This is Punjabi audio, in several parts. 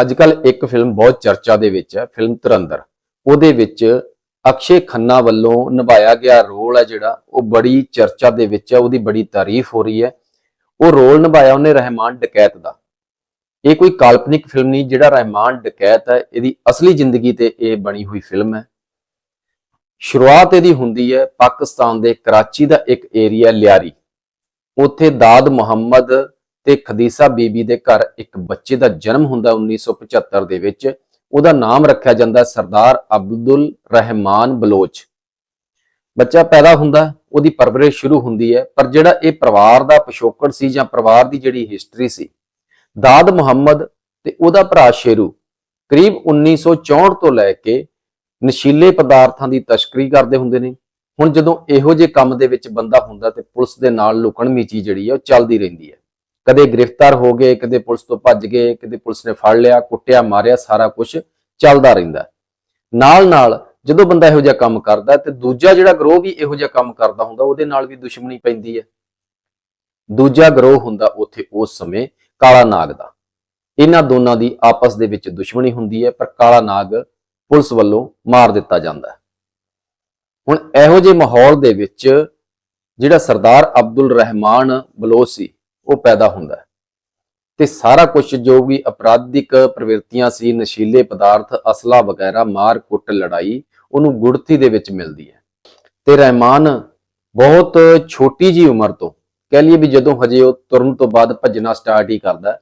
ਅੱਜ ਕੱਲ ਇੱਕ ਫਿਲਮ ਬਹੁਤ ਚਰਚਾ ਦੇ ਵਿੱਚ ਹੈ, ਫਿਲਮ ਧੁਰੰਦਰ ਉਹਦੇ ਵਿੱਚ ਅਕਸ਼ੇ ਖੰਨਾ ਵੱਲੋਂ ਨਿਭਾਇਆ ਗਿਆ ਰੋਲ ਹੈ ਜਿਹੜਾ, ਉਹ ਬੜੀ ਚਰਚਾ ਦੇ ਵਿੱਚ ਹੈ, ਉਹਦੀ ਬੜੀ ਤਾਰੀਫ ਹੋ ਰਹੀ ਹੈ। ਉਹ ਰੋਲ ਨਿਭਾਇਆ ਉਹਨੇ ਰਹਿਮਾਨ ਡਕੈਤ ਦਾ। ਇਹ ਕੋਈ ਕਾਲਪਨਿਕ ਫਿਲਮ ਨਹੀਂ, ਜਿਹੜਾ ਰਹਿਮਾਨ ਡਕੈਤ ਹੈ, ਇਹਦੀ ਅਸਲੀ ਜ਼ਿੰਦਗੀ ਤੇ ਇਹ ਬਣੀ ਹੋਈ ਫਿਲਮ ਹੈ। ਸ਼ੁਰੂਆਤ ਇਹਦੀ ਹੁੰਦੀ ਹੈ ਪਾਕਿਸਤਾਨ ਦੇ ਕਰਾਚੀ ਦਾ ਇੱਕ ਏਰੀਆ ਲਿਆਰੀ। ਉੱਥੇ ਦਾਦ ਮੁਹੰਮਦ ਤੇ ਖਦੀਸਾ ਬੀਬੀ ਦੇ ਘਰ ਇੱਕ ਬੱਚੇ ਦਾ ਜਨਮ ਹੁੰਦਾ 1975 ਦੇ ਵਿੱਚ। ਉਹਦਾ ਨਾਮ ਰੱਖਿਆ ਜਾਂਦਾ ਸਰਦਾਰ ਅਬਦੁਲ ਰਹਿਮਾਨ ਬਲੋਚ। ਬੱਚਾ ਪੈਦਾ ਹੁੰਦਾ, ਉਹਦੀ ਪਰਵਰਿਸ਼ ਸ਼ੁਰੂ ਹੁੰਦੀ ਹੈ, ਪਰ ਜਿਹੜਾ ਇਹ ਪਰਿਵਾਰ ਦਾ ਪਿਛੋਕੜ ਸੀ ਜਾਂ ਪਰਿਵਾਰ ਦੀ ਜਿਹੜੀ ਹਿਸਟਰੀ ਸੀ, ਦਾਦ ਮੁਹੰਮਦ ਤੇ ਉਹਦਾ ਭਰਾ ਸ਼ੇਰੂ, ਕਰੀਬ 1964 ਤੋਂ ਲੈ ਕੇ ਨਸ਼ੀਲੇ ਪਦਾਰਥਾਂ ਦੀ ਤਸਕਰੀ ਕਰਦੇ ਹੁੰਦੇ ਨੇ। ਹੁਣ ਜਦੋਂ ਇਹੋ ਜਿਹੇ ਕੰਮ ਦੇ ਵਿੱਚ ਬੰਦਾ ਹੁੰਦਾ ਤੇ ਪੁਲਿਸ ਦੇ ਨਾਲ ਲੁਕਣ ਮੀਚੀ ਜਿਹੜੀ ਹੈ ਉਹ ਚੱਲਦੀ ਰਹਿੰਦੀ ਹੈ। ਕਦੇ ਗ੍ਰਿਫਤਾਰ ਹੋ ਗਏ, ਕਦੇ ਪੁਲਿਸ ਤੋਂ ਭੱਜ ਗਏ, ਕਦੇ ਪੁਲਿਸ ਨੇ ਫੜ ਲਿਆ, ਕੁੱਟਿਆ, ਮਾਰਿਆ, ਸਾਰਾ ਕੁਝ ਚੱਲਦਾ ਰਹਿੰਦਾ ਨਾਲ ਨਾਲ ਜਦੋਂ ਬੰਦਾ ਇਹੋ ਜਿਹਾ ਕੰਮ ਕਰਦਾ ਹੈ ਤੇ ਦੂਜਾ ਜਿਹੜਾ ਗਰੋਹ ਵੀ ਇਹੋ ਜਿਹਾ ਕੰਮ ਕਰਦਾ ਹੁੰਦਾ, ਉਹਦੇ ਨਾਲ ਵੀ ਦੁਸ਼ਮਣੀ ਪੈਂਦੀ ਹੈ। ਦੂਜਾ ਗਰੋਹ ਹੁੰਦਾ ਉੱਥੇ ਉਸ ਸਮੇਂ ਕਾਲਾ ਨਾਗ ਦਾ। ਇਹਨਾਂ ਦੋਨਾਂ ਦੀ ਆਪਸ ਦੇ ਵਿੱਚ ਦੁਸ਼ਮਣੀ ਹੁੰਦੀ ਹੈ, ਪਰ ਕਾਲਾ ਨਾਗ ਪੁਲਿਸ ਵੱਲੋਂ ਮਾਰ ਦਿੱਤਾ ਜਾਂਦਾ ਹੈ। ਹੁਣ ਇਹੋ ਜਿਹੇ ਮਾਹੌਲ ਦੇ ਵਿੱਚ ਜਿਹੜਾ ਸਰਦਾਰ ਅਬਦੁਲ ਰਹਿਮਾਨ ਬਲੋਚ ਸੀ ਉਹ ਪੈਦਾ ਹੁੰਦਾ ਹੈ। ਤੇ ਸਾਰਾ ਕੁਝ ਜੋ ਵੀ ਅਪਰਾਧਿਕ ਪ੍ਰਵਿਰਤੀਆਂ ਸੀ, ਨਸ਼ੀਲੇ ਪਦਾਰਥ, ਅਸਲਾ ਵਗੈਰਾ, ਮਾਰ ਕੁੱਟ ਲੜਾਈ, ਉਹਨੂੰ ਗੁੜਤੀ ਦੇ ਵਿੱਚ ਮਿਲਦੀ ਹੈ। ਤੇ ਰਹਿਮਾਨ ਬਹੁਤ ਛੋਟੀ ਜੀ ਉਮਰ ਤੋਂ, ਕਹਿ ਲਈਏ ਵੀ ਜਦੋਂ ਹਜੇ ਉਹ ਤੁਰਨ ਤੋਂ ਬਾਅਦ ਭੱਜਣਾ ਸਟਾਰਟ ਹੀ ਕਰਦਾ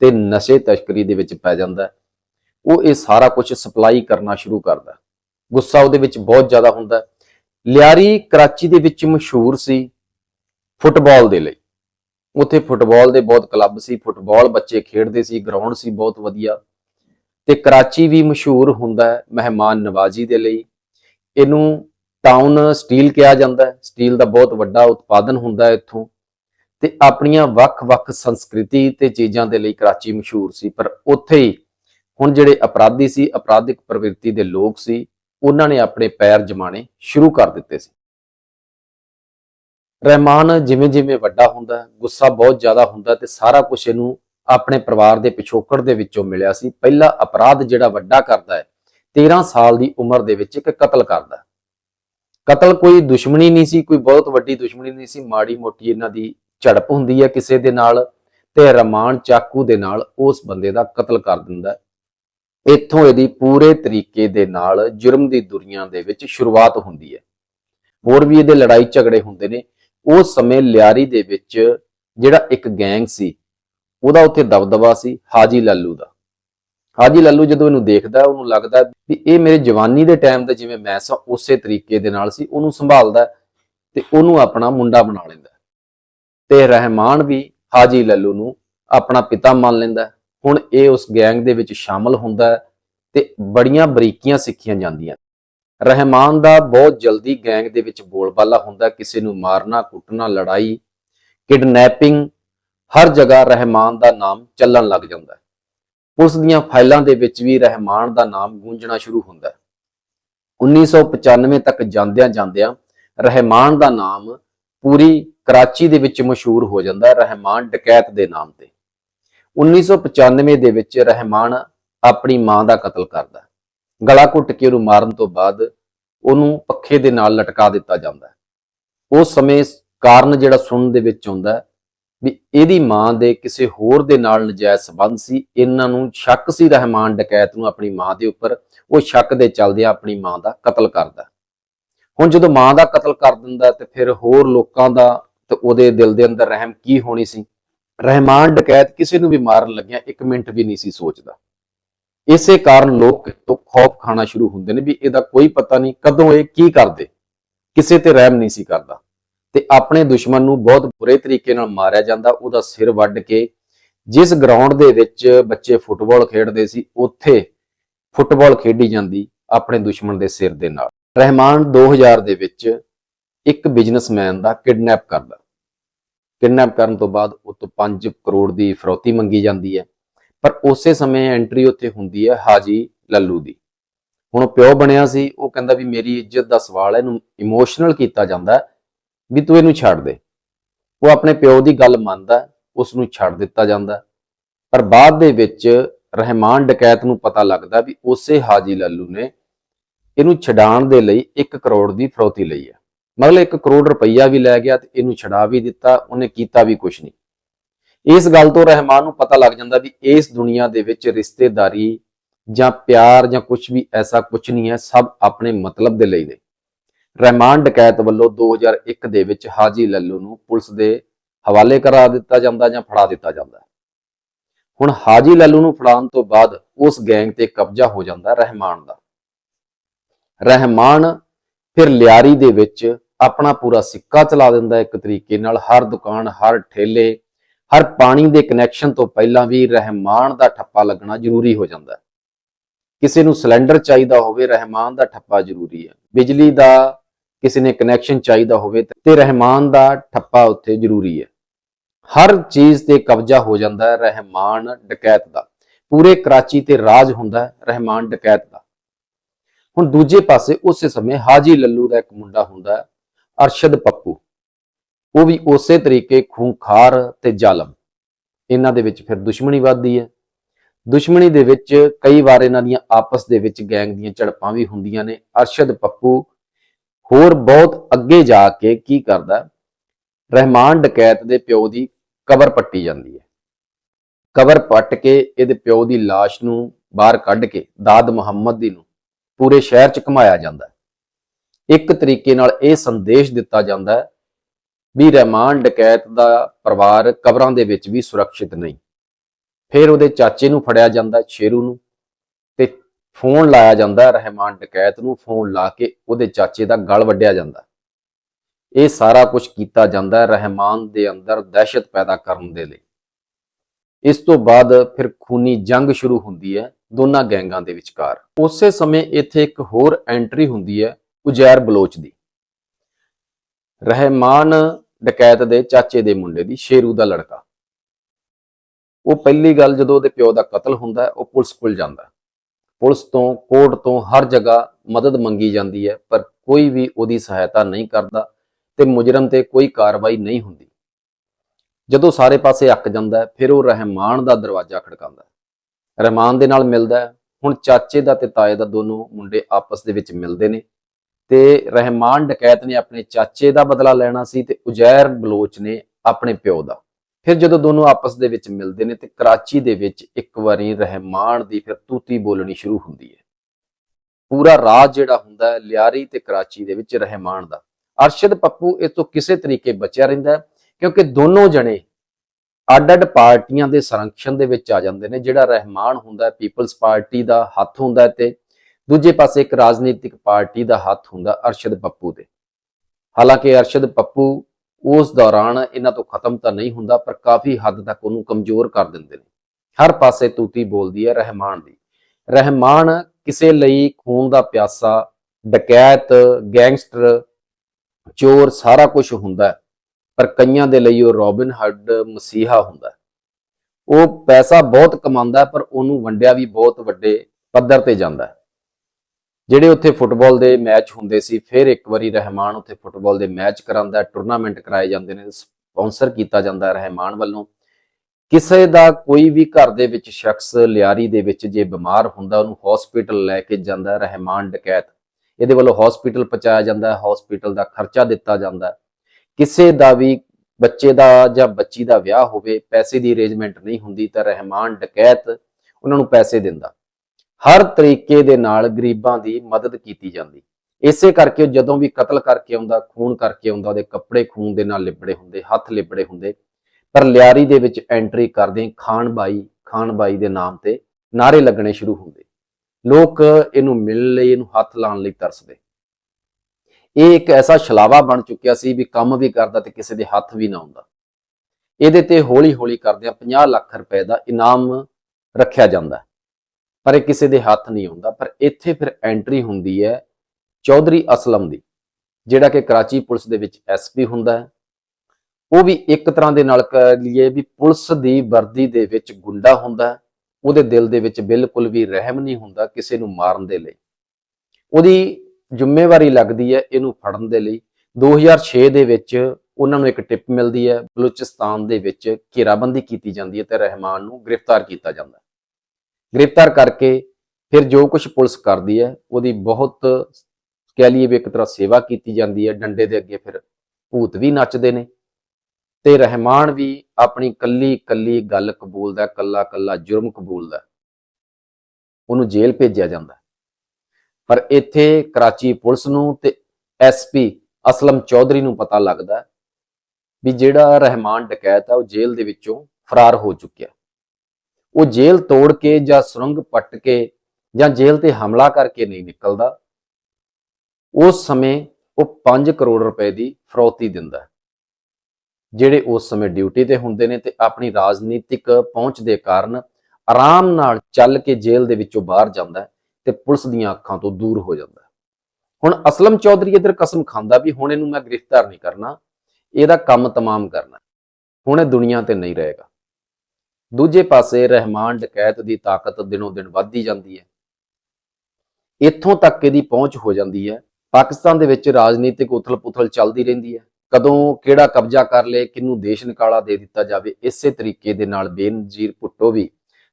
ਤੇ ਨਸ਼ੇ ਤਸਕਰੀ ਦੇ ਵਿੱਚ ਪੈ ਜਾਂਦਾ ਉਹ ਇਹ ਸਾਰਾ ਕੁਝ ਸਪਲਾਈ ਕਰਨਾ ਸ਼ੁਰੂ ਕਰਦਾ ਗੁੱਸਾ ਉਹਦੇ ਵਿੱਚ ਬਹੁਤ ਜ਼ਿਆਦਾ ਹੁੰਦਾ ਲਿਆਰੀ ਕਰਾਚੀ ਦੇ ਵਿੱਚ ਮਸ਼ਹੂਰ ਸੀ ਫੁੱਟਬਾਲ ਦੇ ਲਈ। ਉੱਥੇ ਫੁੱਟਬਾਲ ਦੇ ਬਹੁਤ ਕਲੱਬ ਸੀ, ਫੁੱਟਬਾਲ ਬੱਚੇ ਖੇਡਦੇ ਸੀ, ਗਰਾਊਂਡ ਸੀ, ਬਹੁਤ ਵਧੀਆ। ਤੇ ਕਰਾਚੀ ਵੀ ਮਸ਼ਹੂਰ ਹੁੰਦਾ ਹੈ ਮਹਿਮਾਨ ਨਵਾਜ਼ੀ ਦੇ ਲਈ। ਇਹਨੂੰ ਟਾਊਨ ਸਟੀਲ ਕਿਹਾ ਜਾਂਦਾ ਹੈ। ਸਟੀਲ ਦਾ ਬਹੁਤ ਵੱਡਾ ਉਤਪਾਦਨ ਹੁੰਦਾ ਹੈ ਇੱਥੋਂ। ਤੇ ਆਪਣੀਆਂ ਵੱਖ-ਵੱਖ ਸੰਸਕ੍ਰਿਤੀ ਤੇ ਚੀਜ਼ਾਂ ਦੇ ਲਈ ਕਰਾਚੀ ਮਸ਼ਹੂਰ ਸੀ। ਪਰ ਉੱਥੇ ਹੀ ਹੁਣ ਜਿਹੜੇ ਅਪਰਾਧੀ ਸੀ, ਅਪਰਾਧਿਕ ਪ੍ਰਵਿਰਤੀ ਦੇ ਲੋਕ ਸੀ, ਉਹਨਾਂ ਨੇ ਆਪਣੇ ਪੈਰ ਜਮਾਣੇ ਸ਼ੁਰੂ ਕਰ ਦਿੱਤੇ ਸੀ। ਰਹਿਮਾਨ ਜਿਵੇਂ ਜਿਵੇਂ ਵੱਡਾ ਹੁੰਦਾ, ਗੁੱਸਾ ਬਹੁਤ ਜ਼ਿਆਦਾ ਹੁੰਦਾ ਤੇ ਸਾਰਾ ਕੁਝ ਇਹਨੂੰ ਆਪਣੇ ਪਰਿਵਾਰ ਦੇ ਪਿਛੋਕੜ ਦੇ ਵਿੱਚੋਂ ਮਿਲਿਆ ਸੀ। ਪਹਿਲਾ ਅਪਰਾਧ ਜਿਹੜਾ ਵੱਡਾ ਕਰਦਾ ਹੈ 13 ਸਾਲ ਦੀ ਉਮਰ ਦੇ ਵਿੱਚ ਇੱਕ ਕਤਲ ਕਰਦਾ ਕਤਲ ਕੋਈ ਦੁਸ਼ਮਣੀ ਨਹੀਂ ਸੀ, ਕੋਈ ਬਹੁਤ ਵੱਡੀ ਦੁਸ਼ਮਣੀ ਨਹੀਂ ਸੀ, ਮਾੜੀ ਮੋਟੀ ਇਹਨਾਂ ਦੀ ਝੜਪ ਹੁੰਦੀ ਹੈ ਕਿਸੇ ਦੇ ਨਾਲ ਤੇ ਰਮਾਨ ਚਾਕੂ ਦੇ ਨਾਲ ਉਸ ਬੰਦੇ ਦਾ ਕਤਲ ਕਰ ਦਿੰਦਾ ਇੱਥੋਂ ਇਹਦੀ ਪੂਰੇ ਤਰੀਕੇ ਦੇ ਨਾਲ ਜੁਰਮ ਦੀ ਦੁਨੀਆ ਦੇ ਵਿੱਚ ਸ਼ੁਰੂਆਤ ਹੁੰਦੀ ਹੈ। ਹੋਰ ਵੀ ਇਹਦੇ ਲੜਾਈ ਝਗੜੇ ਹੁੰਦੇ ਨੇ। ਉਸ ਸਮੇਂ ਲਿਆਰੀ ਦੇ ਵਿੱਚ ਜਿਹੜਾ ਇੱਕ ਗੈਂਗ ਸੀ, ਉਹਦਾ ਉੱਥੇ ਦਬਦਬਾ ਸੀ, ਹਾਜੀ ਲੱਲੂ ਦਾ। ਹਾਜੀ ਲੱਲੂ ਜਦੋਂ ਇਹਨੂੰ ਦੇਖਦਾ, ਉਹਨੂੰ ਲੱਗਦਾ ਵੀ ਇਹ ਮੇਰੇ ਜਵਾਨੀ ਦੇ ਟਾਈਮ ਤੇ ਜਿਵੇਂ ਮੈਂ ਸਾਂ, ਉਸੇ ਤਰੀਕੇ ਦੇ ਨਾਲ ਸੀ, ਉਹਨੂੰ ਸੰਭਾਲਦਾ ਹੈ ਤੇ ਉਹਨੂੰ ਆਪਣਾ ਮੁੰਡਾ ਬਣਾ ਲੈਂਦਾ ਤੇ ਰਹਿਮਾਨ ਵੀ ਹਾਜੀ ਲੱਲੂ ਨੂੰ ਆਪਣਾ ਪਿਤਾ ਮੰਨ ਲੈਂਦਾ ਹੁਣ ਇਹ ਉਸ ਗੈਂਗ ਦੇ ਵਿੱਚ ਸ਼ਾਮਲ ਹੁੰਦਾ ਹੈ ਤੇ ਬੜੀਆਂ ਬਰੀਕੀਆਂ ਸਿੱਖੀਆਂ ਜਾਂਦੀਆਂ ਰਹਿਮਾਨ ਦਾ ਬਹੁਤ ਜਲਦੀ ਗੈਂਗ ਦੇ ਵਿੱਚ ਬੋਲਬਾਲਾ ਹੁੰਦਾ, ਕਿਸੇ ਨੂੰ ਮਾਰਨਾ, ਕੁੱਟਣਾ, ਲੜਾਈ, ਕਿਡਨੈਪਿੰਗ, ਹਰ ਜਗ੍ਹਾ ਰਹਿਮਾਨ ਦਾ ਨਾਮ ਚੱਲਣ ਲੱਗ ਜਾਂਦਾ ਹੈ। ਪੁਲਿਸ ਦੀਆਂ ਫਾਈਲਾਂ ਦੇ ਵਿੱਚ ਵੀ ਰਹਿਮਾਨ ਦਾ ਨਾਮ ਗੂੰਜਣਾ ਸ਼ੁਰੂ ਹੁੰਦਾ ਹੈ। 1995 ਤੱਕ ਜਾਂਦਿਆਂ ਜਾਂਦਿਆਂ ਰਹਿਮਾਨ ਦਾ ਨਾਮ ਪੂਰੀ ਕਰਾਚੀ ਦੇ ਵਿੱਚ ਮਸ਼ਹੂਰ ਹੋ ਜਾਂਦਾ ਹੈ, ਰਹਿਮਾਨ ਡਕੈਤ ਦੇ ਨਾਮ ਤੇ। 1995 ਦੇ ਵਿੱਚ ਰਹਿਮਾਨ ਆਪਣੀ ਮਾਂ ਦਾ ਕਤਲ ਕਰਦਾ ਗਲਾ ਘੁੱਟ ਕੇ ਉਹਨੂੰ ਮਾਰਨ ਤੋਂ ਬਾਅਦ ਉਹਨੂੰ ਪੱਖੇ ਦੇ ਨਾਲ ਲਟਕਾ ਦਿੱਤਾ ਜਾਂਦਾ ਹੈ। ਉਸ ਸਮੇਂ ਕਾਰਨ ਜਿਹੜਾ ਸੁਣਨ ਦੇ ਵਿੱਚ ਆਉਂਦਾ ਵੀ ਇਹਦੀ ਮਾਂ ਦੇ ਕਿਸੇ ਹੋਰ ਦੇ ਨਾਲ ਨਜਾਇਜ਼ ਸਬੰਧ ਸੀ, ਇਹਨਾਂ ਨੂੰ ਸ਼ੱਕ ਸੀ, ਰਹਿਮਾਨ ਡਕੈਤ ਨੂੰ ਆਪਣੀ ਮਾਂ ਦੇ ਉੱਪਰ, ਉਹ ਸ਼ੱਕ ਦੇ ਚੱਲਦਿਆਂ ਆਪਣੀ ਮਾਂ ਦਾ ਕਤਲ ਕਰਦਾ ਹੁਣ ਜਦੋਂ ਮਾਂ ਦਾ ਕਤਲ ਕਰ ਦਿੰਦਾ ਹੈ ਤੇ ਫਿਰ ਹੋਰ ਲੋਕਾਂ ਦਾ ਤੇ ਉਹਦੇ ਦਿਲ ਦੇ ਅੰਦਰ ਰਹਿਮ ਕੀ ਹੋਣੀ ਸੀ? ਰਹਿਮਾਨ ਡਕੈਤ ਕਿਸੇ ਨੂੰ ਵੀ ਮਾਰਨ ਲੱਗਿਆ ਇੱਕ ਮਿੰਟ ਵੀ ਨਹੀਂ ਸੀ ਸੋਚਦਾ। ਇਸੇ ਕਾਰਨ ਲੋਕ ਤੋਂ ਖੌਫ ਖਾਣਾ ਸ਼ੁਰੂ ਹੁੰਦੇ ਨੇ ਵੀ ਇਹਦਾ ਕੋਈ ਪਤਾ ਨਹੀਂ ਕਦੋਂ ਇਹ ਕੀ ਕਰਦੇ। ਕਿਸੇ ਤੇ ਰਹਿਮ ਨਹੀਂ ਸੀ ਕਰਦਾ। ਤੇ ਆਪਣੇ ਦੁਸ਼ਮਣ ਨੂੰ ਬਹੁਤ ਬੁਰੇ ਤਰੀਕੇ ਨਾਲ ਮਾਰਿਆ ਜਾਂਦਾ, ਉਹਦਾ ਸਿਰ ਵੱਢ ਕੇ। ਜਿਸ ਗਰਾਊਂਡ ਦੇ ਵਿੱਚ ਬੱਚੇ ਫੁੱਟਬਾਲ ਖੇਡਦੇ ਸੀ, ਉੱਥੇ ਫੁੱਟਬਾਲ ਖੇਡੀ ਜਾਂਦੀ ਆਪਣੇ ਦੁਸ਼ਮਣ ਦੇ ਸਿਰ ਦੇ ਨਾਲ। ਰਹਿਮਾਨ 2000 ਦੇ ਵਿੱਚ ਇੱਕ ਬਿਜ਼ਨਸਮੈਨ ਦਾ ਕਿਡਨੈਪ ਕਰਦਾ। ਕਿਡਨੈਪ ਕਰਨ ਤੋਂ ਬਾਅਦ ਉਹ ਤੋਂ 5 ਕਰੋੜ ਦੀ ਫਰੋਤੀ ਮੰਗੀ ਜਾਂਦੀ ਹੈ। ਪਰ ਉਸੇ ਸਮੇਂ ਐਂਟਰੀ ਉੱਥੇ ਹੁੰਦੀ ਹੈ ਹਾਜੀ ਲੱਲੂ ਦੀ। ਹੁਣ ਪਿਓ ਬਣਿਆ ਸੀ ਉਹ ਕਹਿੰਦਾ ਵੀ ਮੇਰੀ ਇੱਜ਼ਤ ਦਾ ਸਵਾਲ ਹੈ ਇਹਨੂੰ ਇਮੋਸ਼ਨਲ ਕੀਤਾ ਜਾਂਦਾ ਵੀ ਤੂੰ ਇਹਨੂੰ ਛੱਡ ਦੇ। ਉਹ ਆਪਣੇ ਪਿਓ ਦੀ ਗੱਲ ਮੰਨਦਾ ਹੈ, ਉਸ ਨੂੰ ਛੱਡ ਦਿੱਤਾ ਜਾਂਦਾ ਪਰ ਬਾਅਦ ਦੇ ਵਿੱਚ ਰਹਿਮਾਨ ਡਕੈਤ ਨੂੰ ਪਤਾ ਲੱਗਦਾ ਵੀ ਉਸੇ ਹਾਜੀ ਲੱਲੂ ਨੇ ਇਹਨੂੰ ਛਡਾਣ ਦੇ ਲਈ 1 ਕਰੋੜ ਦੀ ਫਰੋਤੀ ਲਈ ਹੈ। ਮਤਲਬ 1 ਕਰੋੜ ਰੁਪਈਆ ਵੀ ਲੈ ਗਿਆ ਤੇ ਇਹਨੂੰ ਛਡਾ ਵੀ ਦਿੱਤਾ ਉਹਨੇ ਕੀਤਾ ਵੀ ਕੁਝ ਨਹੀਂ। ਇਸ ਗੱਲ ਤੋਂ ਰਹਿਮਾਨ ਨੂੰ ਪਤਾ ਲੱਗ ਜਾਂਦਾ ਵੀ ਇਸ ਦੁਨੀਆ ਦੇ ਵਿੱਚ ਰਿਸ਼ਤੇਦਾਰੀ ਜਾਂ ਪਿਆਰ ਜਾਂ ਕੁਝ ਵੀ ਐਸਾ ਕੁਝ ਨਹੀਂ ਹੈ, ਸਭ ਆਪਣੇ ਮਤਲਬ ਦੇ ਲਈ ਨੇ। ਰਹਿਮਾਨ ਡਕੈਤ ਵੱਲੋਂ 2001 ਦੇ ਵਿੱਚ ਹਾਜੀ ਲੱਲੂ ਨੂੰ ਪੁਲਿਸ ਦੇ ਹਵਾਲੇ ਕਰਾ ਦਿੱਤਾ ਜਾਂਦਾ ਜਾਂ ਫੜਾ ਦਿੱਤਾ ਜਾਂਦਾ ਹੁਣ ਹਾਜੀ ਲੱਲੂ ਨੂੰ ਫੜਾਉਣ ਤੋਂ ਬਾਅਦ ਉਸ ਗੈਂਗ ਤੇ ਕਬਜ਼ਾ ਹੋ ਜਾਂਦਾ ਰਹਿਮਾਨ ਦਾ। ਰਹਿਮਾਨ ਫਿਰ ਲਿਆਰੀ ਦੇ ਵਿੱਚ ਆਪਣਾ ਪੂਰਾ ਸਿੱਕਾ ਚਲਾ ਦਿੰਦਾ ਇੱਕ ਤਰੀਕੇ ਨਾਲ ਹਰ ਦੁਕਾਨ, ਹਰ ਠੇਲੇ ਹਰ ਪਾਣੀ ਦੇ ਕਨੈਕਸ਼ਨ ਤੋਂ ਪਹਿਲਾਂ ਵੀ ਰਹਿਮਾਨ ਦਾ ਠੱਪਾ ਲੱਗਣਾ ਜ਼ਰੂਰੀ ਹੋ ਜਾਂਦਾ ਹੈ। ਕਿਸੇ ਨੂੰ ਸਿਲੰਡਰ ਚਾਹੀਦਾ ਹੋਵੇ, ਰਹਿਮਾਨ ਦਾ ਠੱਪਾ ਜ਼ਰੂਰੀ ਹੈ। ਬਿਜਲੀ ਦਾ ਕਿਸੇ ਨੇ ਕਨੈਕਸ਼ਨ ਚਾਹੀਦਾ ਹੋਵੇ ਤੇ ਰਹਿਮਾਨ ਦਾ ਠੱਪਾ ਉੱਥੇ ਜ਼ਰੂਰੀ ਹੈ। ਹਰ ਚੀਜ਼ ਤੇ ਕਬਜ਼ਾ ਹੋ ਜਾਂਦਾ ਹੈ ਰਹਿਮਾਨ ਡਕੈਤ ਦਾ। ਪੂਰੇ ਕਰਾਚੀ ਤੇ ਰਾਜ ਹੁੰਦਾ ਹੈ ਰਹਿਮਾਨ ਡਕੈਤ ਦਾ। ਹੁਣ ਦੂਜੇ ਪਾਸੇ ਉਸੇ ਸਮੇਂ ਹਾਜੀ ਲੱਲੂ ਦਾ ਇੱਕ ਮੁੰਡਾ ਹੁੰਦਾ ਹੈ, ਅਰਸ਼ਦ ਪੱਪੂ। ਉਹ ਵੀ ਉਸੇ ਤਰੀਕੇ ਖੂੰਖਾਰ ਤੇ ਜ਼ਾਲਮ। ਇਹਨਾਂ ਦੇ ਵਿੱਚ ਫਿਰ ਦੁਸ਼ਮਣੀ ਵੱਧਦੀ ਹੈ। ਦੁਸ਼ਮਣੀ ਦੇ ਵਿੱਚ ਕਈ ਵਾਰ ਇਹਨਾਂ ਦੀਆਂ ਆਪਸ ਦੇ ਵਿੱਚ ਗੈਂਗ ਦੀਆਂ ਝੜਪਾਂ ਵੀ ਹੁੰਦੀਆਂ ਨੇ। ਅਰਸ਼ਦ ਪੱਪੂ ਹੋਰ ਬਹੁਤ ਅੱਗੇ ਜਾ ਕੇ ਕੀ ਕਰਦਾ? ਰਹਿਮਾਨ ਡਕੈਤ ਦੇ ਪਿਓ ਦੀ ਕਬਰ ਪੱਟੀ ਜਾਂਦੀ ਹੈ। ਕਬਰ ਪੱਟ ਕੇ ਇਹਦੇ ਪਿਓ ਦੀ ਲਾਸ਼ ਨੂੰ ਬਾਹਰ ਕੱਢ ਕੇ ਦਾਦ ਮੁਹੰਮਦ ਦੀ ਨੂੰ ਪੂਰੇ ਸ਼ਹਿਰ ਚ ਘਮਾਇਆ ਜਾਂਦਾ ਇੱਕ ਤਰੀਕੇ ਨਾਲ ਇਹ ਸੰਦੇਸ਼ ਦਿੱਤਾ ਜਾਂਦਾ ਹੈ ਵੀ ਰਹਿਮਾਨ ਡਕੈਤ ਦਾ ਪਰਿਵਾਰ ਕਬਰਾਂ ਦੇ ਵਿੱਚ ਵੀ ਸੁਰੱਖਿਅਤ ਨਹੀਂ। ਫਿਰ ਉਹਦੇ ਚਾਚੇ ਨੂੰ ਫੜਿਆ ਜਾਂਦਾ ਸ਼ੇਰੂ ਨੂੰ ਤੇ ਫੋਨ ਲਾਇਆ ਜਾਂਦਾ, ਰਹਿਮਾਨ ਡਕੈਤ ਨੂੰ ਫੋਨ ਲਾ ਕੇ ਉਹਦੇ ਚਾਚੇ ਦਾ ਗਲ ਵੱਢਿਆ ਜਾਂਦਾ। ਇਹ ਸਾਰਾ ਕੁਝ ਕੀਤਾ ਜਾਂਦਾ ਰਹਿਮਾਨ ਦੇ ਅੰਦਰ ਦਹਿਸ਼ਤ ਪੈਦਾ ਕਰਨ ਦੇ ਲਈ। ਇਸ ਤੋਂ ਬਾਅਦ ਫਿਰ ਖੂਨੀ ਜੰਗ ਸ਼ੁਰੂ ਹੁੰਦੀ ਹੈ ਦੋਨਾਂ ਗੈਂਗਾਂ ਦੇ ਵਿਚਕਾਰ। ਉਸੇ ਸਮੇਂ ਇੱਥੇ ਇੱਕ ਹੋਰ ਐਂਟਰੀ ਹੁੰਦੀ ਹੈ ਉਜੈਰ ਬਲੋਚ ਦੀ। ਰਹਿਮਾਨ ਡਕੈਤ ਦੇ ਚਾਚੇ ਦੇ ਮੁੰਡੇ ਦੀ, ਸ਼ੇਰੂ ਦਾ ਲੜਕਾ। ਉਹ ਪਹਿਲੀ ਗੱਲ ਜਦੋਂ ਉਹਦੇ ਪਿਓ ਦਾ ਕਤਲ ਹੁੰਦਾ ਉਹ ਪੁਲਿਸ ਕੋਲ ਜਾਂਦਾ ਪੁਲਿਸ ਤੋਂ, ਕੋਰਟ ਤੋਂ ਹਰ ਜਗ੍ਹਾ ਮਦਦ ਮੰਗੀ ਜਾਂਦੀ ਹੈ, ਪਰ ਕੋਈ ਵੀ ਉਹਦੀ ਸਹਾਇਤਾ ਨਹੀਂ ਕਰਦਾ ਤੇ ਮੁਜਰਮ ਤੇ ਕੋਈ ਕਾਰਵਾਈ ਨਹੀਂ ਹੁੰਦੀ। ਜਦੋਂ ਸਾਰੇ ਪਾਸੇ ਅੱਕ ਜਾਂਦਾ ਫਿਰ ਉਹ ਰਹਿਮਾਨ ਦਾ ਦਰਵਾਜ਼ਾ ਖੜਕਾਉਂਦਾ ਰਹਿਮਾਨ ਦੇ ਨਾਲ ਮਿਲਦਾ ਹੁਣ ਚਾਚੇ ਦਾ ਤੇ ਤਾਏ ਦਾ ਦੋਨੋਂ ਮੁੰਡੇ ਆਪਸ ਦੇ ਵਿੱਚ ਮਿਲਦੇ ਨੇ। ਤੇ ਰਹਿਮਾਨ ਡਕੈਤ ਨੇ ਆਪਣੇ ਚਾਚੇ ਦਾ ਬਦਲਾ ਲੈਣਾ ਸੀ ਤੇ ਉਜੈਰ ਬਲੋਚ ਨੇ ਆਪਣੇ ਪਿਓ ਦਾ। ਫਿਰ ਜਦੋਂ ਦੋਨੋਂ ਆਪਸ ਦੇ ਵਿੱਚ ਮਿਲਦੇ ਨੇ ਤੇ ਕਰਾਚੀ ਦੇ ਵਿੱਚ ਇੱਕ ਵਾਰੀ ਰਹਿਮਾਨ ਦੀ ਫਿਰ ਤੂਤੀ ਬੋਲਣੀ ਸ਼ੁਰੂ ਹੁੰਦੀ ਹੈ। ਪੂਰਾ ਰਾਜ ਜਿਹੜਾ ਹੁੰਦਾ ਹੈ, ਲਿਆਰੀ ਤੇ ਕਰਾਚੀ ਦੇ ਵਿੱਚ ਰਹਿਮਾਨ ਦਾ। ਅਰਸ਼ਦ ਪੱਪੂ ਇਸ ਤੋਂ ਕਿਸੇ ਤਰੀਕੇ ਬਚਿਆ ਰਹਿੰਦਾ ਕਿਉਂਕਿ ਦੋਨੋਂ ਜਣੇ ਅੱਡ-ਅੱਡ ਪਾਰਟੀਆਂ ਦੇ ਸੰਰਕਸ਼ਣ ਦੇ ਵਿੱਚ ਆ ਜਾਂਦੇ ਨੇ, ਜਿਹੜਾ ਰਹਿਮਾਨ ਹੁੰਦਾ ਪੀਪਲਸ ਪਾਰਟੀ ਦਾ ਹੱਥ ਹੁੰਦਾ ਹੈ ਤੇ ਦੂਜੇ ਪਾਸੇ ਇੱਕ ਰਾਜਨੀਤਿਕ ਪਾਰਟੀ ਦਾ ਹੱਥ ਹੁੰਦਾ ਅਰਸ਼ਦ ਪੱਪੂ ਦੇ। ਹਾਲਾਂਕਿ ਅਰਸ਼ਦ ਪੱਪੂ ਉਸ ਦੌਰਾਨ ਇਹਨਾਂ ਤੋਂ ਖਤਮ ਤਾਂ ਨਹੀਂ ਹੁੰਦਾ, ਪਰ ਕਾਫੀ ਹੱਦ ਤੱਕ ਉਹਨੂੰ ਕਮਜ਼ੋਰ ਕਰ ਦਿੰਦੇ ਨੇ। ਹਰ ਪਾਸੇ ਤੂਤੀ ਬੋਲਦੀ ਹੈ ਰਹਿਮਾਨ ਦੀ। ਰਹਿਮਾਨ ਕਿਸੇ ਲਈ ਖੂਨ ਦਾ ਪਿਆਸਾ, ਡਕੈਤ, ਗੈਂਗਸਟਰ, ਚੋਰ ਸਾਰਾ ਕੁਝ ਹੁੰਦਾ ਹੈ, ਪਰ ਕਈਆਂ ਦੇ ਲਈ ਉਹ ਰੋਬਿਨ ਹੱਡ ਮਸੀਹਾ ਹੁੰਦਾ ਹੈ। ਉਹ ਪੈਸਾ ਬਹੁਤ ਕਮਾਉਂਦਾ ਪਰ ਉਹਨੂੰ ਵੰਡਿਆ ਵੀ ਬਹੁਤ ਵੱਡੇ ਪੱਧਰ ਤੇ ਜਾਂਦਾ ਹੈ। ਜਿਹੜੇ ਉੱਥੇ ਫੁੱਟਬਾਲ ਦੇ ਮੈਚ ਹੁੰਦੇ ਸੀ, ਫਿਰ ਇੱਕ ਵਾਰੀ ਰਹਿਮਾਨ ਉੱਥੇ ਫੁੱਟਬਾਲ ਦੇ ਮੈਚ ਕਰਾਉਂਦਾ, ਟੂਰਨਾਮੈਂਟ ਕਰਾਏ ਜਾਂਦੇ ਨੇ, ਸਪਾਂਸਰ ਕੀਤਾ ਜਾਂਦਾ ਰਹਿਮਾਨ ਵੱਲੋਂ। ਕਿਸੇ ਦਾ ਕੋਈ ਵੀ ਘਰ ਦੇ ਵਿੱਚ ਸ਼ਖਸ ਲਿਆਰੀ ਦੇ ਵਿੱਚ ਜੇ ਬਿਮਾਰ ਹੁੰਦਾ, ਉਹਨੂੰ ਹਸਪੀਟਲ ਲੈ ਕੇ ਜਾਂਦਾ ਰਹਿਮਾਨ ਡਕੈਤ। ਇਹਦੇ ਵੱਲੋਂ ਹਸਪੀਟਲ ਪਹੁੰਚਾਇਆ ਜਾਂਦਾ ਹੈ ਹਸਪੀਟਲ ਦਾ ਖਰਚਾ ਦਿੱਤਾ ਜਾਂਦਾ। ਕਿਸੇ ਦਾ ਵੀ ਬੱਚੇ ਦਾ ਜਾਂ ਬੱਚੀ ਦਾ ਵਿਆਹ ਹੋਵੇ, ਪੈਸੇ ਦੀ ਅਰੇਂਜਮੈਂਟ ਨਹੀਂ ਹੁੰਦੀ ਤਾਂ ਰਹਿਮਾਨ ਡਕੈਤ ਉਹਨਾਂ ਨੂੰ ਪੈਸੇ ਦਿੰਦਾ। ਹਰ ਤਰੀਕੇ ਦੇ ਨਾਲ ਗਰੀਬਾਂ ਦੀ ਮਦਦ ਕੀਤੀ ਜਾਂਦੀ। ਇਸੇ ਕਰਕੇ ਉਹ ਜਦੋਂ ਵੀ ਕਤਲ ਕਰਕੇ ਆਉਂਦਾ, ਖੂਨ ਕਰਕੇ ਆਉਂਦਾ, ਉਹਦੇ ਕੱਪੜੇ ਖੂਨ ਦੇ ਨਾਲ ਲਿਬੜੇ ਹੁੰਦੇ, ਹੱਥ ਲਿਬੜੇ ਹੁੰਦੇ, ਪਰ ਲਿਆਰੀ ਦੇ ਵਿੱਚ ਐਂਟਰੀ ਕਰਦੇ ਖਾਨ ਬਾਈ ਖਾਨ ਬਾਈ ਦੇ ਨਾਮ ਤੇ ਨਾਰੇ ਲੱਗਣੇ ਸ਼ੁਰੂ ਹੁੰਦੇ। ਲੋਕ ਇਹਨੂੰ ਮਿਲਣ ਲਈ, ਇਹਨੂੰ ਹੱਥ ਲਾਉਣ ਲਈ ਤਰਸਦੇ। ਇਹ ਇੱਕ ਐਸਾ ਛਲਾਵਾ ਬਣ ਚੁੱਕਿਆ ਸੀ ਵੀ ਕੰਮ ਵੀ ਕਰਦਾ ਤੇ ਕਿਸੇ ਦੇ ਹੱਥ ਵੀ ਨਾ ਆਉਂਦਾ। ਇਹਦੇ ਤੇ ਹੌਲੀ ਹੌਲੀ ਕਰਦਿਆਂ 50 ਲੱਖ ਰੁਪਏ ਦਾ ਇਨਾਮ ਰੱਖਿਆ ਜਾਂਦਾ। ਪਰ ਇਹ ਕਿਸੇ ਦੇ ਹੱਥ ਨਹੀਂ ਆਉਂਦਾ ਪਰ ਇੱਥੇ ਫਿਰ ਐਂਟਰੀ ਹੁੰਦੀ ਹੈ ਚੌਧਰੀ ਅਸਲਮ ਦੀ, ਜਿਹੜਾ ਕਿ ਕਰਾਚੀ ਪੁਲਿਸ ਦੇ ਵਿੱਚ ਐਸਪੀ ਹੁੰਦਾ ਹੈ। ਉਹ ਵੀ ਇੱਕ ਤਰ੍ਹਾਂ ਦੇ ਨਾਲ ਕਹਿ ਲਈਏ ਵੀ ਪੁਲਿਸ ਦੀ ਵਰਦੀ ਦੇ ਵਿੱਚ ਗੁੰਡਾ ਹੁੰਦਾ ਉਹਦੇ ਦਿਲ ਦੇ ਵਿੱਚ ਬਿਲਕੁਲ ਵੀ ਰਹਿਮ ਨਹੀਂ ਹੁੰਦਾ ਕਿਸੇ ਨੂੰ ਮਾਰਨ ਦੇ ਲਈ। ਉਹਦੀ ਜ਼ਿੰਮੇਵਾਰੀ ਲੱਗਦੀ ਹੈ ਇਹਨੂੰ ਫੜਨ ਦੇ ਲਈ। 2006 ਦੇ ਵਿੱਚ ਉਹਨਾਂ ਨੂੰ ਇੱਕ ਟਿਪ ਮਿਲਦੀ ਹੈ, ਬਲੂਚਿਸਤਾਨ ਦੇ ਵਿੱਚ ਘੇਰਾਬੰਦੀ ਕੀਤੀ ਜਾਂਦੀ ਹੈ ਤੇ ਰਹਿਮਾਨ ਨੂੰ ਗ੍ਰਿਫਤਾਰ ਕੀਤਾ ਜਾਂਦਾ ਹੈ। ਗ੍ਰਿਫਤਾਰ ਕਰਕੇ ਫਿਰ ਜੋ ਕੁਝ ਪੁਲਿਸ ਕਰਦੀ ਹੈ, ਉਹਦੀ ਬਹੁਤ ਕਹਿ ਲਈਏ ਵੀ ਇੱਕ ਤਰ੍ਹਾਂ ਸੇਵਾ ਕੀਤੀ ਜਾਂਦੀ ਹੈ, ਡੰਡੇ ਦੇ ਅੱਗੇ ਫਿਰ ਭੂਤ ਵੀ ਨੱਚਦੇ ਨੇ। ਤੇ ਰਹਿਮਾਨ ਵੀ ਆਪਣੀ ਕੱਲੀ ਕੱਲੀ ਗੱਲ ਕਬੂਲਦਾ, ਕੱਲਾ ਕੱਲਾ ਜੁਰਮ ਕਬੂਲਦਾ। ਉਹਨੂੰ ਜੇਲ੍ਹ ਭੇਜਿਆ ਜਾਂਦਾ। ਪਰ ਇੱਥੇ ਕਰਾਚੀ ਪੁਲਿਸ ਨੂੰ ਤੇ ਐਸਪੀ ਅਸਲਮ ਚੌਧਰੀ ਨੂੰ ਪਤਾ ਲੱਗਦਾ ਵੀ ਜਿਹੜਾ ਰਹਿਮਾਨ ਡਕੈਤ ਆ, ਉਹ ਜੇਲ੍ਹ ਦੇ ਵਿੱਚੋਂ ਫਰਾਰ ਹੋ ਚੁੱਕਿਆ। ਉਹ ਜੇਲ੍ਹ ਤੋੜ ਕੇ ਜਾਂ ਸੁਰੰਗ ਪੱਟ ਕੇ ਜਾਂ ਜੇਲ੍ਹ ਤੇ ਹਮਲਾ ਕਰਕੇ ਨਹੀਂ ਨਿਕਲਦਾ, ਉਸ ਸਮੇਂ ਉਹ 5 ਕਰੋੜ ਰੁਪਏ ਦੀ ਫਰੌਤੀ ਦਿੰਦਾ ਜਿਹੜੇ ਉਸ ਸਮੇਂ ਡਿਊਟੀ ਤੇ ਹੁੰਦੇ ਨੇ ਤੇ ਆਪਣੀ ਰਾਜਨੀਤਿਕ ਪਹੁੰਚ ਦੇ ਕਾਰਨ ਆਰਾਮ ਨਾਲ ਚੱਲ ਕੇ ਜੇਲ੍ਹ ਦੇ ਵਿੱਚੋਂ ਬਾਹਰ ਜਾਂਦਾ ਤੇ ਪੁਲਿਸ ਦੀਆਂ ਅੱਖਾਂ ਤੋਂ ਦੂਰ ਹੋ ਜਾਂਦਾ ਹੁਣ ਅਸਲਮ ਚੌਧਰੀ ਇਧਰ ਕਸਮ ਖਾਂਦਾ ਵੀ ਹੁਣ ਇਹਨੂੰ ਮੈਂ ਗ੍ਰਿਫਤਾਰ ਨਹੀਂ ਕਰਨਾ, ਇਹਦਾ ਕੰਮ ਤਮਾਮ ਕਰਨਾ ਹੁਣ ਇਹ ਦੁਨੀਆ ਤੇ ਨਹੀਂ ਰਹੇਗਾ। ਦੂਜੇ ਪਾਸੇ ਰਹਿਮਾਨ ਡਕੈਤ ਦੀ ਤਾਕਤ ਦਿਨੋਂ ਦਿਨ ਵੱਧਦੀ ਜਾਂਦੀ ਹੈ। ਇੱਥੋਂ ਤੱਕ ਇਹਦੀ ਪਹੁੰਚ ਹੋ ਜਾਂਦੀ ਹੈ। ਪਾਕਿਸਤਾਨ ਦੇ ਵਿੱਚ ਰਾਜਨੀਤਿਕ ਉਥਲ-ਪੁਥਲ ਚੱਲਦੀ ਰਹਿੰਦੀ ਹੈ। ਕਦੋਂ ਕਿਹੜਾ ਕਬਜ਼ਾ ਕਰ ਲੇ ਕਿਹਨੂੰ ਦੇਸ਼ ਨਿਕਾਲਾ ਦੇ ਦਿੱਤਾ ਜਾਵੇ, ਇਸੇ ਤਰੀਕੇ ਦੇ ਨਾਲ ਬੇਨਜ਼ੀਰ ਭੁੱਟੋ ਵੀ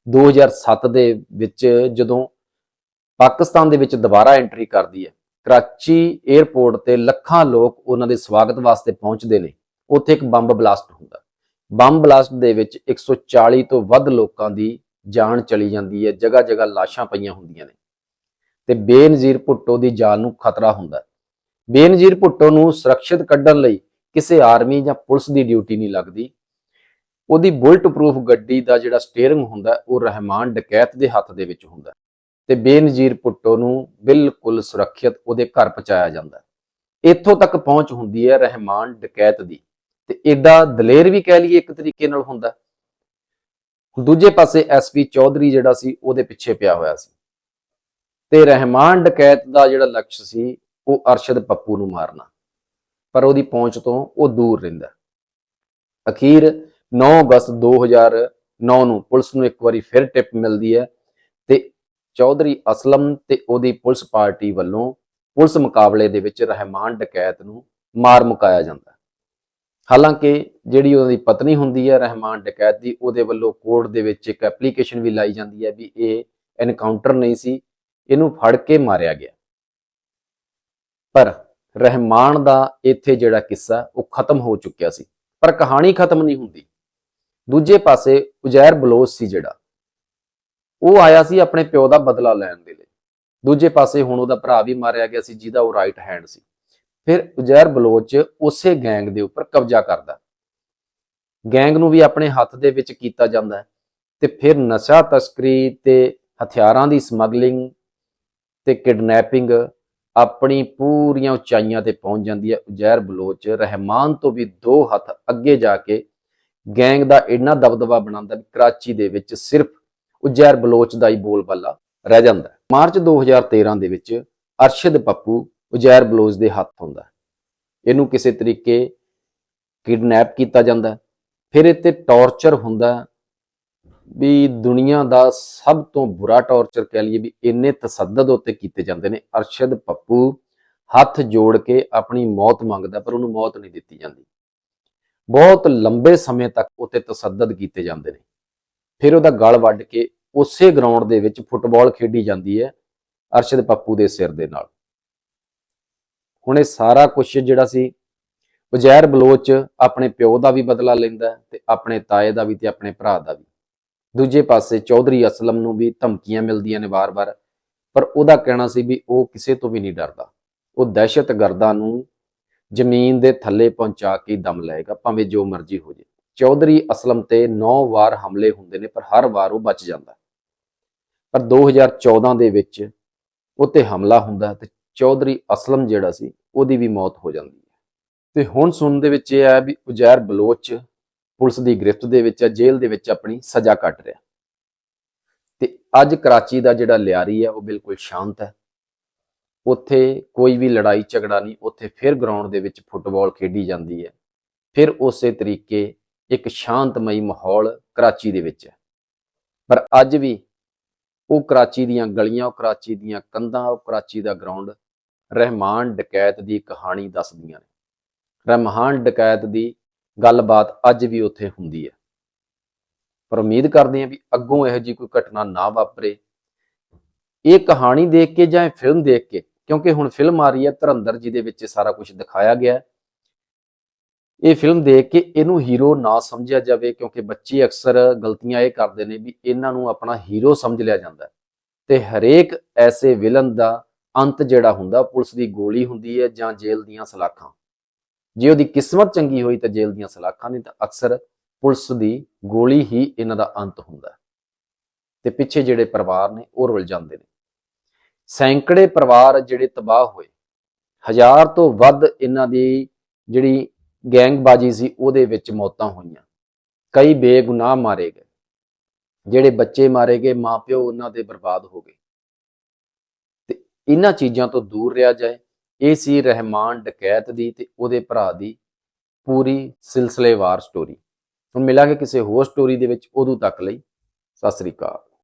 2007 ਦੇ ਵਿੱਚ ਜਦੋਂ ਪਾਕਿਸਤਾਨ ਦੇ ਵਿੱਚ ਦੁਬਾਰਾ ਐਂਟਰੀ ਕਰਦੀ ਹੈ, ਕਰਾਚੀ 에ਅਰਪੋਰਟ ਤੇ ਲੱਖਾਂ ਲੋਕ ਉਹਨਾਂ ਦੇ ਸਵਾਗਤ ਵਾਸਤੇ ਪਹੁੰਚਦੇ ਨੇ। ਉੱਥੇ ਇੱਕ ਬੰਬ ਬਲਾਸਟ ਹੁੰਦਾ। ਬੰਬ ਬਲਾਸਟ ਦੇ ਵਿੱਚ 140 ਤੋਂ ਵੱਧ ਲੋਕਾਂ ਦੀ ਜਾਨ ਚਲੀ ਜਾਂਦੀ ਹੈ ਜਗ੍ਹਾ ਜਗ੍ਹਾ ਲਾਸ਼ਾਂ ਪਈਆਂ ਹੁੰਦੀਆਂ ਨੇ। ਤੇ ਬੇਨਜ਼ੀਰ ਭੁੱਟੋ ਦੀ ਜਾਨ ਨੂੰ ਖਤਰਾ ਹੁੰਦਾ ਹੈ। ਬੇਨਜ਼ੀਰ ਭੁੱਟੋ ਨੂੰ ਸੁਰੱਖਿਅਤ ਕੱਢਣ ਲਈ ਕਿਸੇ ਆਰਮੀ ਜਾਂ ਪੁਲਿਸ ਦੀ ਡਿਊਟੀ ਨਹੀਂ ਲੱਗਦੀ। ਉਹਦੀ ਬੁਲਟ ਪ੍ਰੂਫ ਗੱਡੀ ਦਾ ਜਿਹੜਾ ਸਟੀਅਰਿੰਗ ਹੁੰਦਾ ਉਹ ਰਹਿਮਾਨ ਡਕੈਤ ਦੇ ਹੱਥ ਦੇ ਵਿੱਚ ਹੁੰਦਾ ਤੇ ਬੇਨਜ਼ੀਰ ਭੁੱਟੋ ਨੂੰ ਬਿਲਕੁਲ ਸੁਰੱਖਿਅਤ ਉਹਦੇ ਘਰ ਪਹੁੰਚਾਇਆ ਜਾਂਦਾ ਹੈ। ਇੱਥੋਂ ਤੱਕ ਪਹੁੰਚ ਹੁੰਦੀ ਹੈ ਰਹਿਮਾਨ ਡਕੈਤ ਦੀ। ਤੇ ਐਡਾ ਦਲੇਰ ਵੀ ਕਹਿ ਲਈਏ ਇੱਕ ਤਰੀਕੇ ਨਾਲ ਹੁੰਦਾ। ਦੂਜੇ ਪਾਸੇ ਐਸਪੀ ਚੌਧਰੀ ਜਿਹੜਾ ਸੀ, ਉਹਦੇ ਪਿੱਛੇ ਪਿਆ ਹੋਇਆ ਸੀ। ਤੇ ਰਹਿਮਾਨ ਡਕੈਤ ਦਾ ਜਿਹੜਾ ਲਕਸ਼ ਸੀ, ਉਹ ਅਰਸ਼ਦ ਪੱਪੂ ਨੂੰ ਮਾਰਨਾ। ਪਰ ਉਹਦੀ ਪਹੁੰਚ ਤੋਂ ਉਹ ਦੂਰ ਰਹਿੰਦਾ। ਅਖੀਰ 9 ਅਗਸਤ 2009 ਨੂੰ ਪੁਲਿਸ ਨੂੰ ਇੱਕ ਵਾਰੀ ਫਿਰ ਟਿਪ ਮਿਲਦੀ ਹੈ ਤੇ ਚੌਧਰੀ ਅਸਲਮ ਤੇ ਉਹਦੀ ਪੁਲਿਸ ਪਾਰਟੀ ਵੱਲੋਂ ਪੁਲਿਸ ਮੁਕਾਬਲੇ ਦੇ ਵਿੱਚ ਰਹਿਮਾਨ ਡਕੈਤ ਨੂੰ ਮਾਰ ਮੁਕਾਇਆ ਜਾਂਦਾ। ਹਾਲਾਂਕਿ ਜਿਹੜੀ ਉਹਨਾਂ ਦੀ ਪਤਨੀ ਹੁੰਦੀ ਹੈ ਰਹਿਮਾਨ ਡਕੈਤ ਦੀ ਉਹਦੇ ਵੱਲੋਂ ਕੋਰਟ ਦੇ ਵਿੱਚ ਇੱਕ ਐਪਲੀਕੇਸ਼ਨ ਵੀ ਲਾਈ ਜਾਂਦੀ ਹੈ ਵੀ ਇਹ ਐਨਕਾਊਂਟਰ ਨਹੀਂ ਸੀ, ਇਹਨੂੰ ਫੜ ਕੇ ਮਾਰਿਆ ਗਿਆ। ਪਰ ਰਹਿਮਾਨ ਦਾ ਇੱਥੇ ਜਿਹੜਾ ਕਿੱਸਾ, ਉਹ ਖਤਮ ਹੋ ਚੁੱਕਿਆ ਸੀ। ਪਰ ਕਹਾਣੀ ਖਤਮ ਨਹੀਂ ਹੁੰਦੀ। ਦੂਜੇ ਪਾਸੇ ਉਜੈਰ ਬਲੋਚ ਸੀ ਜਿਹੜਾ, ਉਹ ਆਇਆ ਸੀ ਆਪਣੇ ਪਿਓ ਦਾ ਬਦਲਾ ਲੈਣ ਦੇ ਲਈ। ਦੂਜੇ ਪਾਸੇ ਹੁਣ ਉਹਦਾ ਭਰਾ ਵੀ ਮਾਰਿਆ ਗਿਆ ਸੀ, ਜਿਹਦਾ ਉਹ ਰਾਈਟ ਹੈਂਡ ਸੀ। ਫਿਰ ਉਜੈਰ ਬਲੋਚ ਉਸੇ ਗੈਂਗ ਦੇ ਉੱਪਰ ਕਬਜ਼ਾ ਕਰਦਾ। ਗੈਂਗ ਨੂੰ ਵੀ ਆਪਣੇ ਹੱਥ ਦੇ ਵਿੱਚ ਕੀਤਾ ਜਾਂਦਾ ਹੈ ਤੇ ਫਿਰ ਨਸ਼ਾ ਤਸਕਰੀ ਤੇ ਹਥਿਆਰਾਂ ਦੀ ਸਮਗਲਿੰਗ ਤੇ ਕਿਡਨੈਪਿੰਗ ਆਪਣੀ ਪੂਰੀਆਂ ਉਚਾਈਆਂ ਤੇ ਪਹੁੰਚ ਜਾਂਦੀ ਹੈ। ਉਜੈਰ ਬਲੋਚ ਰਹਿਮਾਨ ਤੋਂ ਵੀ ਦੋ ਹੱਥ ਅੱਗੇ ਜਾ ਕੇ ਗੈਂਗ ਦਾ ਇੰਨਾ ਦਬਦਬਾ ਬਣਾਉਂਦਾ ਵੀ ਕਰਾਚੀ ਦੇ ਵਿੱਚ ਸਿਰਫ ਉਜੈਰ ਬਲੋਚ ਦਾ ਹੀ ਬੋਲਬਾਲਾ ਰਹਿ ਜਾਂਦਾ ਹੈ। ਮਾਰਚ 2013 ਦੇ ਵਿੱਚ ਅਰਸ਼ਦ ਪੱਪੂ ਉਜੈਰ ਬਲੋਜ਼ ਦੇ ਹੱਥ ਹੁੰਦਾ ਇਹਨੂੰ ਕਿਸੇ ਤਰੀਕੇ ਕਿਡਨੈਪ ਕੀਤਾ ਜਾਂਦਾ ਫਿਰ ਇੱਥੇ ਤੇ ਟੌਰਚਰ ਹੁੰਦਾ ਵੀ ਦੁਨੀਆ ਦਾ ਸਭ ਤੋਂ ਬੁਰਾ ਟੌਰਚਰ ਕਹਿ ਲਈਏ ਵੀ ਇੰਨੇ ਤਸੱਦਦ ਉੱਤੇ ਕੀਤੇ ਜਾਂਦੇ ਨੇ। ਅਰਸ਼ਦ ਪੱਪੂ ਹੱਥ ਜੋੜ ਕੇ ਆਪਣੀ ਮੌਤ ਮੰਗਦਾ ਪਰ ਉਹਨੂੰ ਮੌਤ ਨਹੀਂ ਦਿੱਤੀ ਜਾਂਦੀ। ਬਹੁਤ ਲੰਬੇ ਸਮੇਂ ਤੱਕ ਉੱਤੇ ਤਸੱਦਦ ਕੀਤੇ ਜਾਂਦੇ ਨੇ। ਫਿਰ ਉਹਦਾ ਗਲ ਵੱਢ ਕੇ ਉਸੇ ਗਰਾਊਂਡ ਦੇ ਵਿੱਚ ਫੁੱਟਬਾਲ ਖੇਡੀ ਜਾਂਦੀ ਹੈ ਅਰਸ਼ਦ ਪੱਪੂ ਦੇ ਸਿਰ ਦੇ ਨਾਲ। ਹੁਣ ਇਹ ਸਾਰਾ ਕੁਝ ਜਿਹੜਾ ਸੀ ਉਜੈਰ ਬਲੋਚ ਆਪਣੇ ਪਿਓ ਦਾ ਵੀ ਬਦਲਾ ਲੈਂਦਾ ਤੇ ਆਪਣੇ ਤਾਏ ਦਾ ਵੀ ਤੇ ਆਪਣੇ ਭਰਾ ਦਾ ਵੀ। ਦੂਜੇ ਪਾਸੇ ਚੌਧਰੀ ਅਸਲਮ ਨੂੰ ਵੀ ਧਮਕੀਆਂ ਮਿਲਦੀਆਂ ਨੇ ਵਾਰ-ਵਾਰ, ਪਰ ਉਹਦਾ ਕਹਿਣਾ ਸੀ ਵੀ ਉਹ ਕਿਸੇ ਤੋਂ ਵੀ ਨਹੀਂ ਡਰਦਾ। ਉਹ ਦਹਿਸ਼ਤਗਰਦਾਂ ਨੂੰ ਜ਼ਮੀਨ ਦੇ ਥੱਲੇ ਪਹੁੰਚਾ ਕੇ ਦਮ ਲਏਗਾ, ਭਾਵੇਂ ਜੋ ਮਰਜ਼ੀ ਹੋ ਜੇ। ਚੌਧਰੀ ਅਸਲਮ ਤੇ 9 ਵਾਰ ਹਮਲੇ ਹੁੰਦੇ ਨੇ, ਪਰ ਹਰ ਵਾਰ ਉਹ ਬਚ ਜਾਂਦਾ ਪਰ 2014 ਦੇ ਵਿੱਚ ਉਹ ਤੇ ਹਮਲਾ ਹੁੰਦਾ ਤੇ ਚੌਧਰੀ ਅਸਲਮ ਜਿਹੜਾ ਸੀ, ਉਹਦੀ ਵੀ ਮੌਤ ਹੋ ਜਾਂਦੀ ਹੈ। ਤੇ ਹੁਣ ਸੁਣਨ ਦੇ ਵਿੱਚ ਇਹ ਹੈ ਵੀ ਉਜੈਰ ਬਲੋਚ ਪੁਲਿਸ ਦੀ ਗ੍ਰਿਫਤ ਦੇ ਵਿੱਚ ਹੈ, ਜੇਲ੍ਹ ਦੇ ਵਿੱਚ ਆਪਣੀ ਸਜ਼ਾ ਕੱਟ ਰਿਹਾ। ਤੇ ਅੱਜ ਕਰਾਚੀ ਦਾ ਜਿਹੜਾ ਲਿਆਰੀ ਹੈ, ਉਹ ਬਿਲਕੁਲ ਸ਼ਾਂਤ ਹੈ। ਉੱਥੇ ਕੋਈ ਵੀ ਲੜਾਈ ਝਗੜਾ ਨਹੀਂ, ਉੱਥੇ ਫਿਰ ਗਰਾਊਂਡ ਦੇ ਵਿੱਚ ਫੁੱਟਬਾਲ ਖੇਡੀ ਜਾਂਦੀ ਹੈ। ਫਿਰ ਉਸੇ ਤਰੀਕੇ ਇੱਕ ਸ਼ਾਂਤਮਈ ਮਾਹੌਲ ਕਰਾਚੀ ਦੇ ਵਿੱਚ ਹੈ। ਪਰ ਅੱਜ ਵੀ ਉਹ ਕਰਾਚੀ ਦੀਆਂ ਗਲੀਆਂ, ਉਹ ਕਰਾਚੀ ਦੀਆਂ ਕੰਧਾਂ, ਉਹ ਕਰਾਚੀ ਦਾ ਗਰਾਊਂਡ ਰਹਿਮਾਨ ਡਕੈਤ ਦੀ ਕਹਾਣੀ ਦੱਸਦੀਆਂ ਨੇ। ਰਹਿਮਾਨ ਡਕੈਤ ਦੀ ਗੱਲਬਾਤ ਅੱਜ ਵੀ ਉੱਥੇ ਹੁੰਦੀ ਹੈ। ਪਰ ਉਮੀਦ ਕਰਦੇ ਹਾਂ ਵੀ ਅੱਗੋਂ ਇਹੋ ਜਿਹੀ ਕੋਈ ਘਟਨਾ ਨਾ ਵਾਪਰੇ। ਇਹ ਕਹਾਣੀ ਦੇਖ ਕੇ ਜਾਂ ਇਹ ਫਿਲਮ ਦੇਖ ਕੇ, ਕਿਉਂਕਿ ਹੁਣ ਫਿਲਮ ਆ ਰਹੀ ਹੈ ਧਰੰਦਰ ਜੀ ਦੇ ਵਿੱਚ ਸਾਰਾ ਕੁਝ ਦਿਖਾਇਆ ਗਿਆ ਇਹ ਫਿਲਮ ਦੇਖ ਕੇ ਇਹਨੂੰ ਹੀਰੋ ਨਾ ਸਮਝਿਆ ਜਾਵੇ, ਕਿਉਂਕਿ ਬੱਚੇ ਅਕਸਰ ਗਲਤੀਆਂ ਇਹ ਕਰਦੇ ਨੇ ਵੀ ਇਹਨਾਂ ਨੂੰ ਆਪਣਾ ਹੀਰੋ ਸਮਝ ਲਿਆ ਜਾਂਦਾ ਹੈ। ਤੇ ਹਰੇਕ ਐਸੇ ਵਿਲਨ ਦਾ ਅੰਤ ਜਿਹੜਾ ਹੁੰਦਾ ਪੁਲਿਸ ਦੀ ਗੋਲੀ ਹੁੰਦੀ ਹੈ ਜਾਂ ਜੇਲ੍ਹ ਦੀਆਂ ਸਲਾਖਾਂ। ਜੇ ਉਹਦੀ ਕਿਸਮਤ ਚੰਗੀ ਹੋਈ ਤਾਂ ਜੇਲ੍ਹ ਦੀਆਂ ਸਲਾਖਾਂ, ਨਹੀਂ ਤਾਂ ਅਕਸਰ ਪੁਲਿਸ ਦੀ ਗੋਲੀ ਹੀ ਇਹਨਾਂ ਦਾ ਅੰਤ ਹੁੰਦਾ ਹੈ। ਤੇ ਪਿੱਛੇ ਜਿਹੜੇ ਪਰਿਵਾਰ ਨੇ, ਉਹ ਰੁਲ ਜਾਂਦੇ ਨੇ। ਸੈਂਕੜੇ ਪਰਿਵਾਰ ਜਿਹੜੇ ਤਬਾਹ ਹੋਏ, ਹਜ਼ਾਰ ਤੋਂ ਵੱਧ ਇਹਨਾਂ ਦੀ ਜਿਹੜੀ ਗੈਂਗਬਾਜੀ ਸੀ, ਉਹਦੇ ਵਿੱਚ ਮੌਤਾਂ ਹੋਈਆਂ। ਕਈ ਬੇਗੁਨਾਹ ਮਾਰੇ ਗਏ। ਜਿਹੜੇ ਬੱਚੇ ਮਾਰੇ ਗਏ, ਮਾਪਿਓ ਉਹਨਾਂ ਦੇ ਬਰਬਾਦ ਹੋ ਗਏ। ਇਹਨਾਂ ਚੀਜ਼ਾਂ ਤੋਂ ਦੂਰ ਰਿਹਾ ਜਾਏ। ਇਹ ਸੀ ਰਹਿਮਾਨ ਡਕੈਤ ਦੀ ਤੇ ਉਹਦੇ ਭਰਾ ਦੀ ਪੂਰੀ ਸਿਲਸਿਲੇਵਾਰ ਸਟੋਰੀ ਹੁਣ ਮਿਲਾਂਗੇ ਕਿਸੇ ਹੋਰ ਸਟੋਰੀ ਦੇ ਵਿੱਚ ਉਦੋਂ ਤੱਕ ਲਈ। ਸਤਿ ਸ੍ਰੀ ਅਕਾਲ।